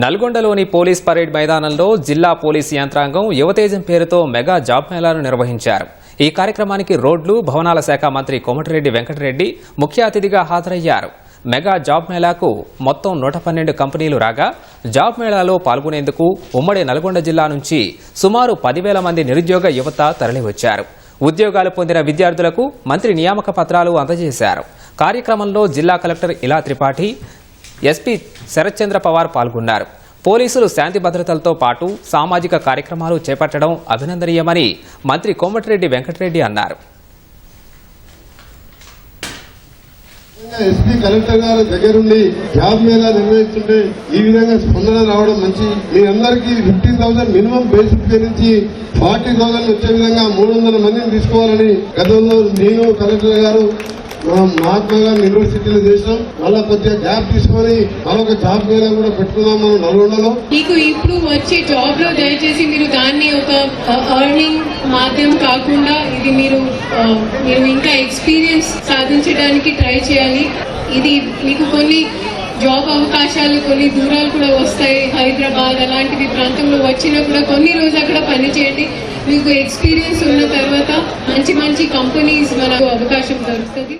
నల్గొండలోని police parade మైదానంలో జిల్లా police యంత్రాంగం యువతేజం పేరుతో మెగా జాబ్ మేళాను నిర్వహించారు. ఈ కార్యక్రమానికి రోడ్లు భవనాల శాఖ మంత్రి కోమటిరెడ్డి వెంకటరెడ్డి ముఖ్య అతిథిగా హాజరయ్యారు. మెగా జాబ్ మేళాకు మొత్తం నూట పన్నెండు కంపెనీలు రాగా జాబ్ మేళాలో పాల్గొనేందుకు ఉమ్మడి నల్గొండ జిల్లా నుంచి సుమారు పదివేల మంది నిరుద్యోగ యువత తరలివచ్చారు. ఉద్యోగాలు పొందిన విద్యార్థులకు మంత్రి నియామక పత్రాలు అందజేశారు. కార్యక్రమంలో జిల్లా కలెక్టర్ ఇలా త్రిపాఠి ఎస్పీ శరత్చంద్ర పవార్ పాల్గొన్నారు. పోలీసులు శాంతి భద్రతలతో పాటు సామాజిక కార్యక్రమాలు చేపట్టడం అభినందనీయమని మంత్రి కోమటిరెడ్డి వెంకటరెడ్డి అన్నారు. ఎస్పీ కలెక్టర్ గారు దగ్గరుండి జాబ్ మేళా నిర్వహిస్తుంటే ఈ విధంగా స్పందన రావడం మంచి. మీ అందరికీ fifteen thousand minimum basic pay నుంచి ఫార్టీ థౌసండ్ వచ్చే విధంగా మూడు వందల మందిని తీసుకోవాలని గతంలో నేను కలెక్టర్ గారు మా మహాత్మా గాంధీ యూనివర్సిటీలో చేసినాం. మళ్ళా కొద్దిగా గ్యాప్ తీసుకొని మరొక జాబ్ మేళా కూడా పెట్టుకున్నాం మనం నల్గొండలో. మీకు ఇప్పుడు వచ్చే జాబ్లో దయచేసి మీరు దాన్ని ఒక ఎర్నింగ్ మాధ్యమం కాకుండా ఇది మీరు మీరు ఇంకా ఎక్స్పీరియన్స్ సాధించడానికి ట్రై చేయాలి. ఇది మీకు కొన్ని జాబ్ అవకాశాలు కొన్ని దూరాలు కూడా వస్తాయి. హైదరాబాద్ అలాంటివి ప్రాంతంలో వచ్చినా కూడా కొన్ని రోజులు అక్కడ పని చేయండి మీకు ఎక్స్పీరియన్స్ ఉన్న తర్వాత మంచి మంచి కంపెనీస్ మనకు అవకాశం దొరుకుతుంది.